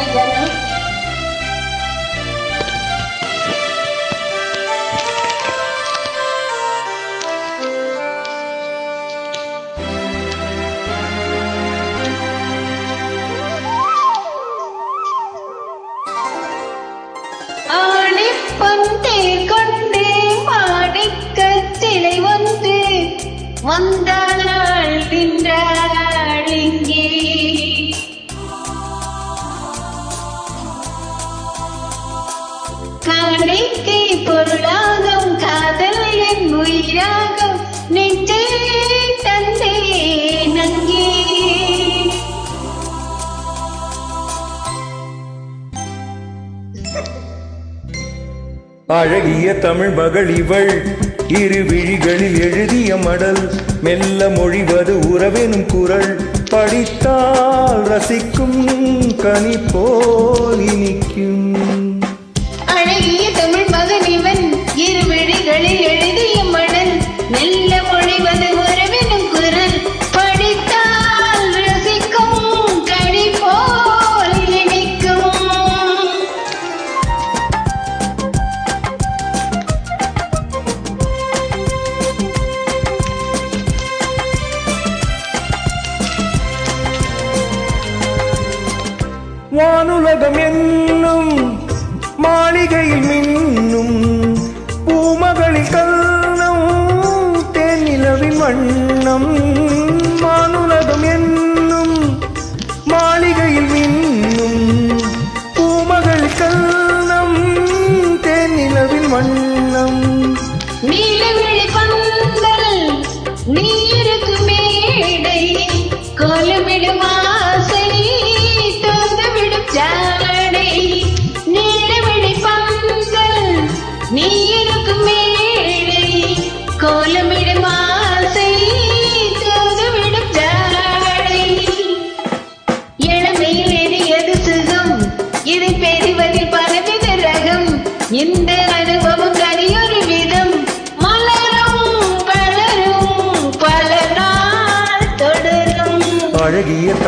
Bye, Jenna. காணிக்கை பொருளாகும் காதல் என் உயிராகும். நெஞ்சே தந்தே நங்கே அழகிய தமிழ் மகள் இவள். இரு விழிகளில் எழுதிய மடல். மெல்ல மொழிவது உறவெனும் குரல். படித்தால் ரசிக்கும் கனி போல் இனிக்கும். மகன் இவன் இரு விழிகளில் எழுதிய மணல் மெல்ல மொழிவது உறவினும் குரல். படித்தால் ரசிக்கும் கனி போல் இனிக்கும். வானுலகம் என்னும் மாளிகையில் மின் வண்ணம்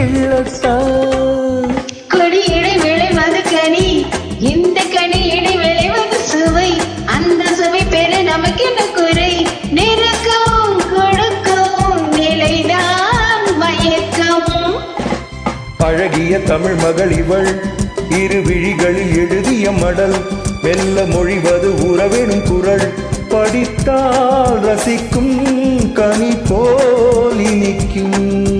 நெஞ்ச கிள்ளத்தான் கொடியிடை விளைவது கனி. இந்த கனியிடை விளைவது சுவை. அந்த சுவை பெற நமக்கு என்ன குறை? நெருக்கம் கொடுக்கும் நிலைதான் மயக்கம். அழகிய தமிழ் மகள் இவள். இரு விழிகளில் எழுதிய மடல். மெல்ல மொழிவது உறவெனும் குரல். படித்தால் ரசிக்கும் கனி போல் இனிக்கும்.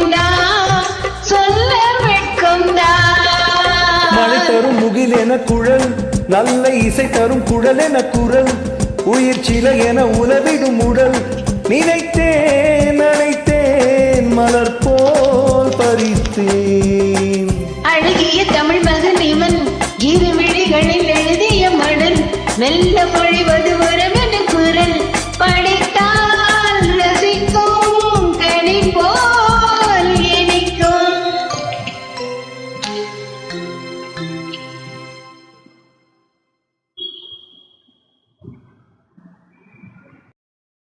மழை தரும் முகில் என குழல் நல்ல இசை தரும் குழல் என குரல் உயிர் சிலை என உலவிடும் உடல். நினைத்தேன் நினைத்தேன் மலர் போல் பறித்தேன். அழகிய தமிழ் மகன் இவன் இருவிழிகளில் எழுதிய மடல் மெல்ல